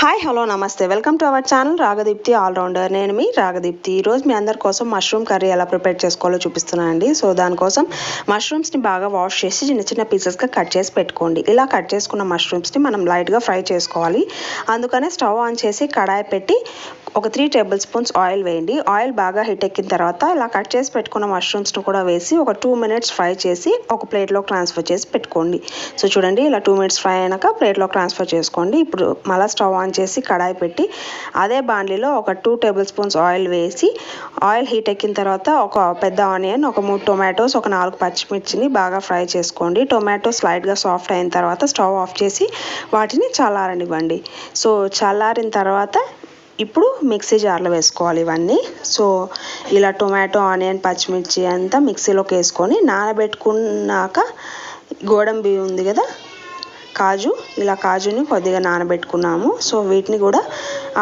Hi hello నమస్తే welcome to our channel Ragadeepthi all-rounder నేను మీ రాగదీప్తి ఈరోజు మీ అందరి కోసం మష్రూమ్ కర్రీ ఎలా ప్రిపేర్ చేసుకోవాలో చూపిస్తున్నాను అండి. సో దానికోసం మష్రూమ్స్ని బాగా వాష్ చేసి చిన్న చిన్న పీసెస్గా కట్ చేసి పెట్టుకోండి. ఇలా కట్ చేసుకున్న మష్రూమ్స్ని మనం లైట్గా ఫ్రై చేసుకోవాలి. అందుకనే స్టవ్ ఆన్ చేసి కడాయి పెట్టి ఒక త్రీ టేబుల్ స్పూన్స్ ఆయిల్ వేయండి. ఆయిల్ బాగా హీట్ ఎక్కిన తర్వాత ఇలా కట్ చేసి పెట్టుకున్న మష్రూమ్స్ని కూడా వేసి ఒక టూ మినిట్స్ ఫ్రై చేసి ఒక ప్లేట్లో ట్రాన్స్ఫర్ చేసి పెట్టుకోండి. సో చూడండి ఇలా టూ మినిట్స్ ఫ్రై అయినాక ప్లేట్లో ట్రాన్స్ఫర్ చేసుకోండి. ఇప్పుడు మళ్ళీ స్టవ్ ఆన్ చేసి కడాయి పెట్టి అదే బాండ్లీలో ఒక టూ టేబుల్ స్పూన్స్ ఆయిల్ వేసి ఆయిల్ హీట్ ఎక్కిన తర్వాత ఒక పెద్ద ఆనియన్ ఒక మూడు టొమాటోస్ ఒక నాలుగు పచ్చిమిర్చిని బాగా ఫ్రై చేసుకోండి. టొమాటోస్ లైట్గా సాఫ్ట్ అయిన తర్వాత స్టవ్ ఆఫ్ చేసి వాటిని చల్లారనివ్వండి. సో చల్లారిన తర్వాత ఇప్పుడు మిక్సీ జార్లో వేసుకోవాలి ఇవన్నీ. సో ఇలా టొమాటో ఆనియన్ పచ్చిమిర్చి అంతా మిక్సీలోకి వేసుకొని నానబెట్టుకున్నాక గోడంబి ఉంది కదా కాజు ఇలా కాజుని కొద్దిగా నానబెట్టుకున్నాము. సో వీటిని కూడా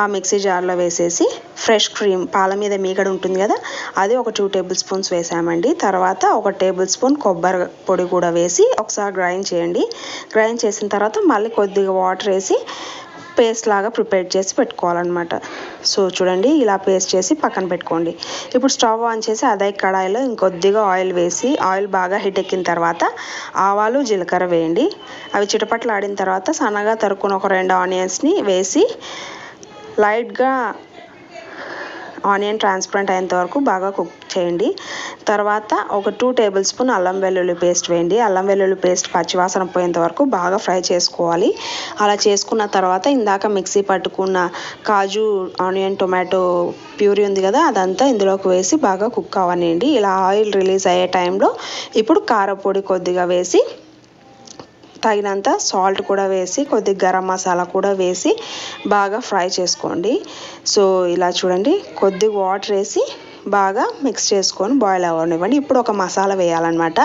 ఆ మిక్సీ జార్లో వేసేసి ఫ్రెష్ క్రీమ్ పాల మీద మీగడ ఉంటుంది కదా అది ఒక టూ టేబుల్ స్పూన్స్ వేసామండి. తర్వాత ఒక టేబుల్ స్పూన్ కొబ్బరి పొడి కూడా వేసి ఒకసారి గ్రైండ్ చేయండి. గ్రైండ్ చేసిన తర్వాత మళ్ళీ కొద్దిగా వాటర్ వేసి పేస్ట్ లాగా ప్రిపేర్ చేసి పెట్టుకోవాలన్నమాట. సో చూడండి ఇలా పేస్ట్ చేసి పక్కన పెట్టుకోండి. ఇప్పుడు స్టవ్ ఆన్ చేసి అదే కడాయిలో ఇంకొద్దిగా ఆయిల్ వేసి ఆయిల్ బాగా హీట్ ఎక్కిన తర్వాత ఆవాలు జీలకర్ర వేయండి. అవి చిటపట్లు ఆడిన తర్వాత సన్నగా తరుక్కున్న ఒక రెండు ఆనియన్స్ని వేసి లైట్గా ఆనియన్ ట్రాన్స్పరెంట్ అయ్యేంత వరకు బాగా కుక్ చేయండి. తర్వాత ఒక టూ టేబుల్ స్పూన్ అల్లం వెల్లుల్లి పేస్ట్ వేయండి. అల్లం వెల్లుల్లి పేస్ట్ పచ్చివాసన పోయేంత వరకు బాగా ఫ్రై చేసుకోవాలి. అలా చేసుకున్న తర్వాత ఇందాక మిక్సీ పట్టుకున్న కాజు ఆనియన్ టొమాటో ప్యూరీ ఉంది కదా అదంతా ఇందులోకి వేసి బాగా కుక్ అవ్వనియండి. ఇలా ఆయిల్ రిలీజ్ అయ్యే టైంలో ఇప్పుడు కారపొడి కొద్దిగా వేసి తగినంత సాల్ట్ కూడా వేసి కొద్దిగా గరం మసాలా కూడా వేసి బాగా ఫ్రై చేసుకోండి. సో ఇలా చూడండి కొద్దిగా వాటర్ వేసి బాగా మిక్స్ చేసుకొని బాయిల్ అవ్వనివ్వండి ఇప్పుడు ఒక మసాలా వేయాలన్నమాట.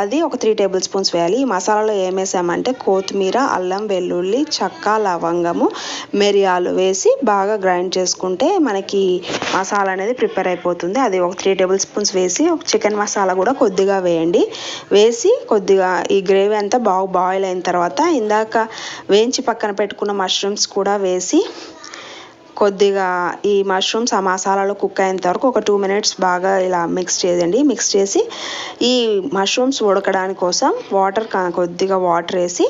అది ఒక త్రీ టేబుల్ స్పూన్స్ వేయాలి. ఈ మసాలాలో ఏం వేసామంటే కొత్తిమీర అల్లం వెల్లుల్లి చక్క లవంగము మిరియాలు వేసి బాగా గ్రైండ్ చేసుకుంటే మనకి మసాలా అనేది ప్రిపేర్ అయిపోతుంది. అది ఒక త్రీ టేబుల్ స్పూన్స్ వేసి ఒక చికెన్ మసాలా కూడా కొద్దిగా వేయండి. వేసి కొద్దిగా ఈ గ్రేవీ అంతా బాగా బాయిల్ అయిన తర్వాత ఇందాక వేయించి పక్కన పెట్టుకున్న మష్రూమ్స్ కూడా వేసి కొద్దిగా ఈ మష్రూమ్స్ ఆ మసాలాలో కుక్ అయ్యేంత వరకు ఒక టూ మినిట్స్ బాగా ఇలా మిక్స్ చేయండి. మిక్స్ చేసి ఈ మష్రూమ్స్ ఉడకడానికి కోసం వాటర్ కొద్దిగా వాటర్ వేసి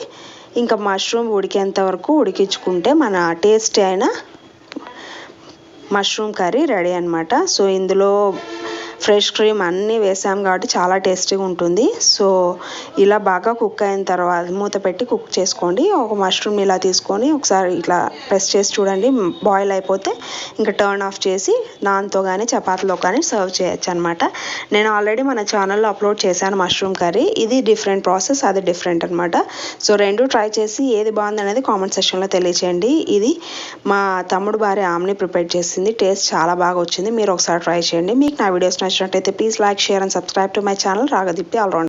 ఇంకా మష్రూమ్ ఉడికేంత వరకు ఉడికించుకుంటే మన టేస్టీ అయిన మష్రూమ్ కర్రీ రెడీ అనమాట సో ఇందులో ఫ్రెష్ క్రీమ్ అన్నీ వేసాం కాబట్టి చాలా టేస్టీగా ఉంటుంది. సో ఇలా బాగా కుక్ అయిన తర్వాత మూత పెట్టి కుక్ చేసుకోండి. ఒక మష్రూమ్ ఇలా తీసుకొని ఒకసారి ఇట్లా ప్రెస్ చేసి చూడండి. బాయిల్ అయిపోతే ఇంకా టర్న్ ఆఫ్ చేసి నాన్తో కానీ చపాతీలో కానీ సర్వ్ చేయొచ్చు అనమాట నేను ఆల్రెడీ మన ఛానల్లో అప్లోడ్ చేశాను మష్రూమ్ కర్రీ. ఇది డిఫరెంట్ ప్రాసెస్ అది డిఫరెంట్ అనమాట సో రెండు ట్రై చేసి ఏది బాగుంది అనేది కామెంట్ సెక్షన్లో తెలియచేయండి. ఇది మా తమ్ముడు భార్య ఆమ్ని ప్రిపేర్ చేసింది. టేస్ట్ చాలా బాగా వచ్చింది. మీరు ఒకసారి ట్రై చేయండి. మీకు నా వీడియోస్ నచ్చినట్లయితే please like share and subscribe to my channel Ragadeepthi all round